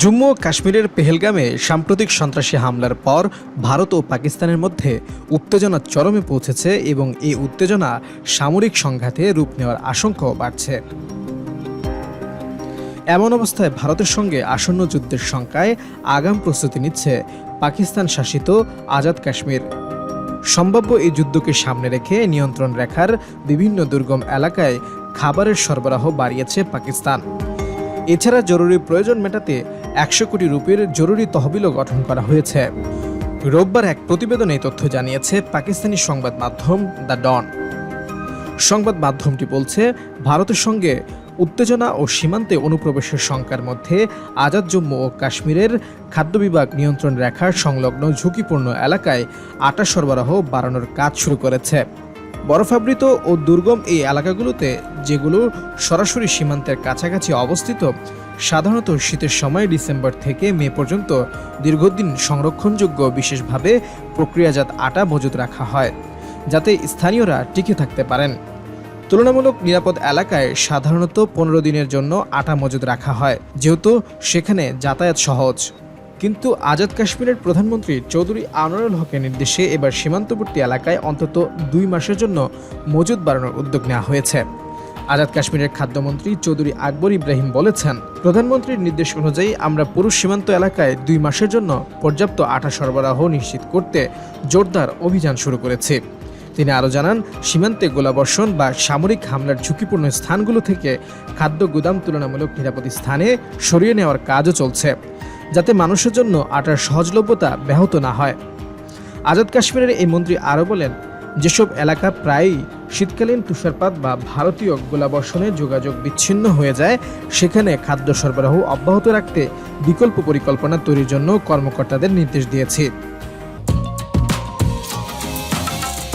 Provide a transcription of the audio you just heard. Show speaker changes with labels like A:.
A: জম্মু ও কাশ্মীরের পেহেলগামে সাম্প্রতিক সন্ত্রাসী হামলার পর ভারত ও পাকিস্তানের মধ্যে উত্তেজনা চরমে পৌঁছেছে এবং এই উত্তেজনা সামরিক সংঘাতে রূপ নেওয়ার আশঙ্কাও বাড়ছে। এমন অবস্থায় ভারতের সঙ্গে আসন্ন যুদ্ধের শঙ্কায় আগাম প্রস্তুতি নিচ্ছে পাকিস্তান শাসিত আজাদ কাশ্মীর। সম্ভাব্য এই যুদ্ধকে সামনে রেখে নিয়ন্ত্রণ রেখার বিভিন্ন দুর্গম এলাকায় খাবারের সরবরাহ বাড়িয়েছে পাকিস্তান। এছাড়া জরুরি প্রয়োজন মেটাতে একশো কোটি রুপির জরুরি তহবিলও গঠন করা হয়েছে। রোববার এক প্রতিবেদনে তথ্য জানিয়েছে পাকিস্তানি সংবাদ মাধ্যম দ্য ডন। সংবাদ মাধ্যমটি বলছে, ভারতের সঙ্গে উত্তেজনা ও সীমান্তে অনুপ্রবেশের শঙ্কার মধ্যে আজাদ জম্মু ও কাশ্মীরের খাদ্য বিভাগ নিয়ন্ত্রণ রেখার সংলগ্ন ঝুঁকিপূর্ণ এলাকায় আটা সরবরাহ বাড়ানোর কাজ শুরু করেছে। বরফাবৃত ও দুর্গম এই এলাকাগুলোতে যেগুলো সরাসরি সীমান্তের কাছাকাছি অবস্থিত সাধারণত শীতের সময় ডিসেম্বর থেকে মে পর্যন্ত দীর্ঘদিন সংরক্ষণযোগ্য বিশেষভাবে প্রক্রিয়াজাত আটা মজুত রাখা হয়, যাতে স্থানীয়রা টিকে থাকতে পারেন। তুলনামূলক নিরাপদ এলাকায় সাধারণত পনেরো দিনের জন্য আটা মজুদ রাখা হয়, যেহেতু সেখানে যাতায়াত সহজ। কিন্তু আজাদ কাশ্মীরের প্রধানমন্ত্রী চৌধুরী আনোয়ারুল হকের নির্দেশে এবার সীমান্তবর্তী এলাকায় অন্তত দুই মাসের জন্য মজুদ বাড়ানোর উদ্যোগ নেওয়া হয়েছে। আজাদ কাশ্মীরের খাদ্যমন্ত্রী চৌধুরী আকবর ইব্রাহিম বলেছেন, প্রধানমন্ত্রীর নির্দেশ অনুযায়ী আমরা পুরো সীমান্ত এলাকায় দুই মাসের জন্য পর্যাপ্ত আটা সরবরাহ নিশ্চিত করতে জোরদার অভিযান শুরু করেছি। তিনি আরও জানান, সীমান্তে গোলাবর্ষণ বা সামরিক হামলার ঝুঁকিপূর্ণ স্থানগুলো থেকে খাদ্য গুদাম তুলনামূলক নিরাপদ স্থানে সরিয়ে নেওয়ার কাজও চলছে, যাতে মানুষের জন্য আটার সহজলভ্যতা ব্যাহত না হয়। আজাদ কাশ্মীরের এই মন্ত্রী আরও বলেন যেসব এলাকা প্রায়ই শীতকালীন তুষারপাত বা ভারতীয় গোলাবর্ষণে যোগাযোগ বিচ্ছিন্ন হয়ে যায়, সেখানে খাদ্য সরবরাহ অব্যাহত রাখতে বিকল্প পরিকল্পনা তৈরির জন্য কর্মকর্তাদের নির্দেশ দিয়েছি।